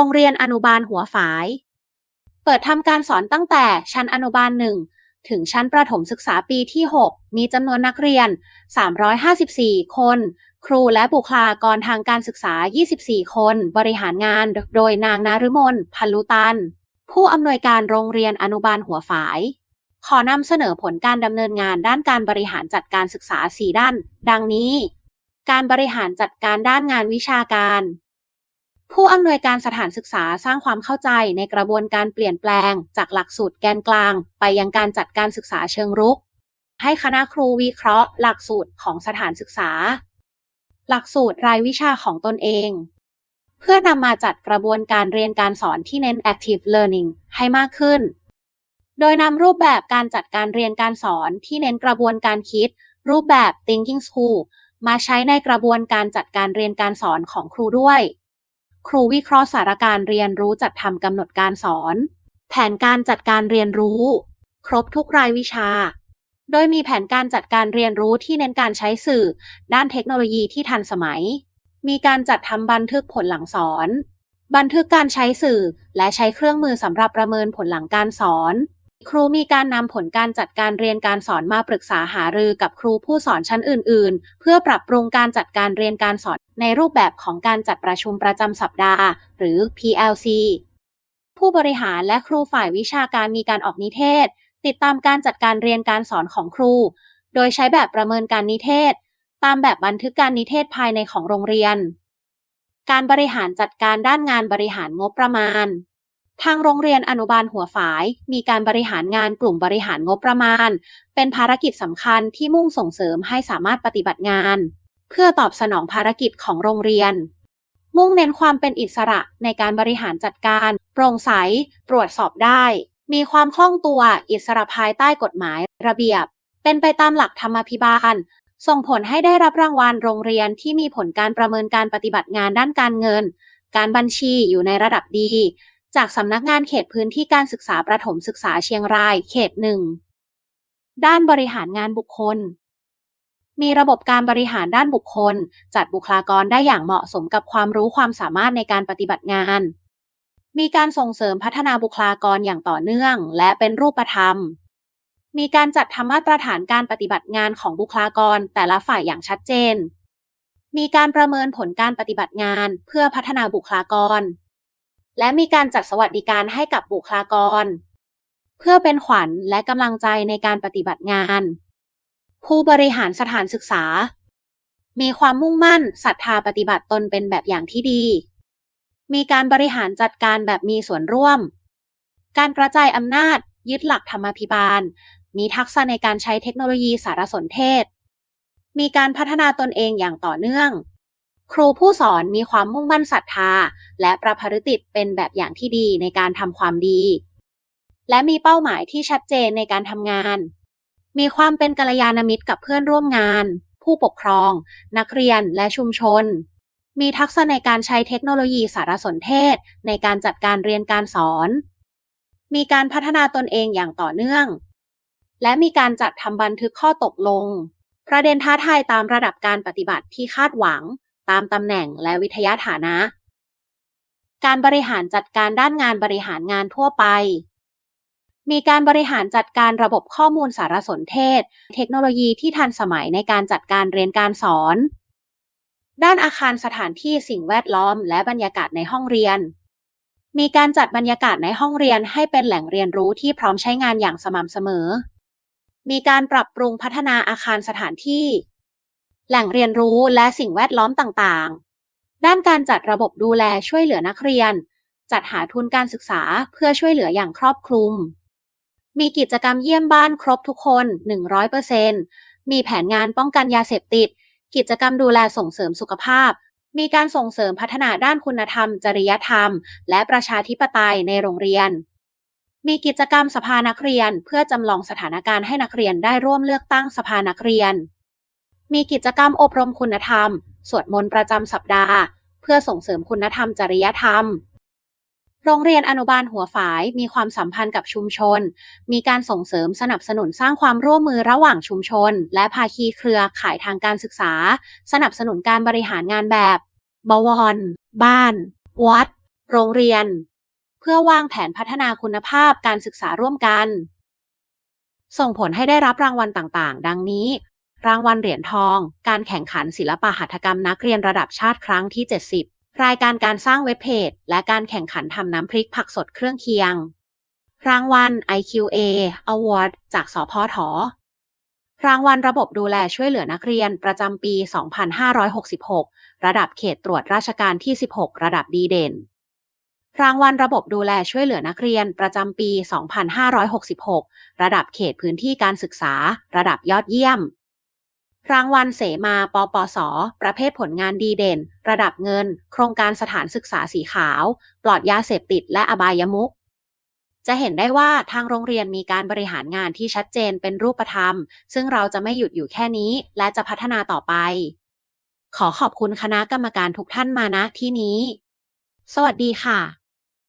รงเรียนอนุบาลหัวฝาย เปิดทำการสอนตั้งแต่ชั้นอนุบาลหนึ่งถึงชั้นประถมศึกษาปีที่ 6 มีจำนวนนักเรียน 354 คน ครูและบุคลากรทางการศึกษา 24 คน บริหารงานโดยนางนารุมนพันลุตัน ผู้อำนวยการโรงเรียนอนุบาลหัวฝาย ขอนำเสนอผลการดำเนินงานด้านการบริหารจัดการศึกษา 4 ด้าน ดังนี้ การบริหารจัดการด้านงานวิชาการ ผู้อำนวยการสถานศึกษาสร้างความเข้าใจในกระบวนการเปลี่ยนแปลง จากหลักสูตรแกนกลาง ไปยังการจัดการศึกษาเชิงรุก ให้คณะครูวิเคราะห์ หลักสูตรของสถานศึกษา หลักสูตรรายวิชาของตนเอง เพื่อนำมาจัดกระบวนการเรียนการสอนที่เน้น active learning ให้มากขึ้น โดยนำรูปแบบการจัดการเรียนการสอนที่เน้นกระบวนการคิด รูปแบบ thinking school มาใช้ในกระบวนการจัดการเรียนการสอนของครูด้วย ครูวิเคราะห์สานการเรียนรู้จัดทำกำหนดการสอน แผนการจัดการเรียนรู้ ครบทุกรายวิชา โดยมีแผนการจัดการเรียนรู้ที่เน้นการใช้สื่อ ด้านเทคโนโลยีที่ทันสมัย มีการจัดทำบันทึกผลหลังสอน บันทึกการใช้สื่อและใช้เครื่องมือสำหรับประเมินผลหลังการสอน ครูมีการนำผลการจัดการเรียนการสอนมาปรึกษาหารือกับครูผู้สอนชั้นอื่น ๆ เพื่อปรับปรุงการจัดการเรียนการสอนในรูปแบบของการจัดประชุมประจำสัปดาห์ หรือ PLC ผู้บริหารและครูฝ่ายวิชาการมีการออกนิเทศ ติดตามการจัดการเรียนการสอนของครู โดยใช้แบบประเมินการนิเทศ ตามแบบบันทึกการนิเทศภายในของโรงเรียน การบริหารจัดการด้านงานบริหารงบประมาณ ทางโรงเรียนอนุบาลหัวฝาย มีการบริหารงานกลุ่มบริหารงบประมาณ เป็นภารกิจสำคัญที่มุ่งส่งเสริมให้สามารถปฏิบัติงาน เพื่อตอบสนองภารกิจของโรงเรียน มุ่งเน้นความเป็นอิสระในการบริหารจัดการ โปร่งใส ตรวจสอบได้ มีความคล่องตัวอิสระภายใต้กฎหมายระเบียบ เป็นไปตามหลักธรรมาภิบาล ส่งผลให้ได้รับรางวัลโรงเรียนที่มีผลการประเมินการปฏิบัติงานด้านการเงิน การบัญชีอยู่ในระดับดี จากสำนักงานเขตพื้นที่การศึกษาประถมศึกษาเชียงรายเขตหนึ่งด้านบริหารงานบุคคล มีระบบการบริหารด้านบุคคล จัดบุคลากรได้อย่างเหมาะสมกับความรู้ความสามารถในการปฏิบัติงาน มีการส่งเสริมพัฒนาบุคลากรอย่างต่อเนื่อง และเป็นรูปธรรม มีการจัดทำมาตรฐานการปฏิบัติงานของบุคลากรแต่ละฝ่ายอย่างชัดเจน มีการประเมินผลการปฏิบัติงานเพื่อพัฒนาบุคลากร และมีการจัดสวัสดิการให้กับบุคลากร เพื่อเป็นขวัญและกำลังใจในการปฏิบัติงาน ผู้บริหารสถานศึกษา มีความมุ่งมั่นศรัทธาปฏิบัติตนเป็นแบบอย่างที่ดี มีการบริหารจัดการแบบมีส่วนร่วม การกระจายอำนาจ ยึดหลักธรรมาภิบาล มีทักษะในการใช้เทคโนโลยีสารสนเทศ มีการพัฒนาตนเองอย่างต่อเนื่อง ครูผู้สอนมีความมุ่งมั่นศรัทธา และประพฤติเป็นแบบอย่างที่ดีในการทำความดี และมีเป้าหมายที่ชัดเจนในการทำงาน มีความเป็นกัลยาณมิตรกับเพื่อนร่วมงาน ผู้ปกครอง นักเรียนและชุมชน มีทักษะในการใช้เทคโนโลยีสารสนเทศ ในการจัดการเรียนการสอน มีการพัฒนาตนเองอย่างต่อเนื่อง และมีการจัดทำบันทึกข้อตกลง ประเด็นท้าทายตามระดับการปฏิบัติที่คาดหวัง ตามตำแหน่งและวิทยาฐานะ การบริหารจัดการด้านงานบริหารงานทั่วไป มีการบริหารจัดการระบบข้อมูลสารสนเทศ เทคโนโลยีที่ทันสมัยในการจัดการเรียนการสอน ด้านอาคารสถานที่สิ่งแวดล้อม และบรรยากาศในห้องเรียน มีการจัดบรรยากาศในห้องเรียนให้เป็นแหล่งเรียนรู้ที่พร้อมใช้งานอย่างสม่ำเสมอ มีการปรับปรุงพัฒนาอาคารสถานที่ แหล่งเรียนรู้และสิ่งแวดล้อมต่างๆ ด้านการจัดระบบดูแลช่วยเหลือนักเรียน จัดหาทุนการศึกษาเพื่อช่วยเหลืออย่างครอบคลุม มีกิจกรรมเยี่ยมบ้านครบทุกคน 100%มีแผนงานป้องกันยาเสพติด กิจกรรมดูแลส่งเสริมสุขภาพ มีการส่งเสริมพัฒนาด้านคุณธรรม จริยธรรม และประชาธิปไตยในโรงเรียนมีกิจกรรมสภานักเรียนเพื่อจำลองสถานการณ์ให้นักเรียนได้ร่วมเลือกตั้งสภานักเรียน มีกิจกรรมอบรมคุณธรรม สวดมนต์ประจำสัปดาห์ เพื่อส่งเสริมคุณธรรมจริยธรรม โรงเรียนอนุบาลหัวฝายมีความสัมพันธ์กับชุมชน มีการส่งเสริมสนับสนุนสร้างความร่วมมือระหว่างชุมชน และภาคีเครือข่ายทางการศึกษา สนับสนุนการบริหารงานแบบ บวร บ้าน วัด โรงเรียน เพื่อวางแผนพัฒนาคุณภาพการศึกษาร่วมกันส่งผลให้ได้รับรางวัลต่างๆ ดังนี้ รางวัลเหรียญทอง การแข่งขันศิลปหัตถกรรมนักเรียนระดับชาติครั้งที่ 70 รายการการสร้างเว็บเพจ และการแข่งขันทำน้ำพริกผักสดเครื่องเคียง รางวัล IQA Award จากสพทรางวัลระบบดูแลช่วยเหลือนักเรียนประจำปี 2566 ระดับเขตตรวจราชการที่ 16 ระดับดีเด่น รางวัลระบบดูแลช่วยเหลือนักเรียนประจำปี 2566 ระดับเขตพื้นที่การศึกษา ระดับยอดเยี่ยม รางวัลเสมา ปปส ประเภทผลงานดีเด่น ระดับเงิน โครงการสถานศึกษาสีขาว ปลอดยาเสพติดและอบายมุขจะเห็นได้ว่าทางโรงเรียนมีการบริหารงานที่ชัดเจนเป็นรูปธรรม ซึ่งเราจะไม่หยุดอยู่แค่นี้ และจะพัฒนาต่อไป ขอขอบคุณคณะกรรมการทุกท่านมาณที่นี้ สวัสดีค่ะ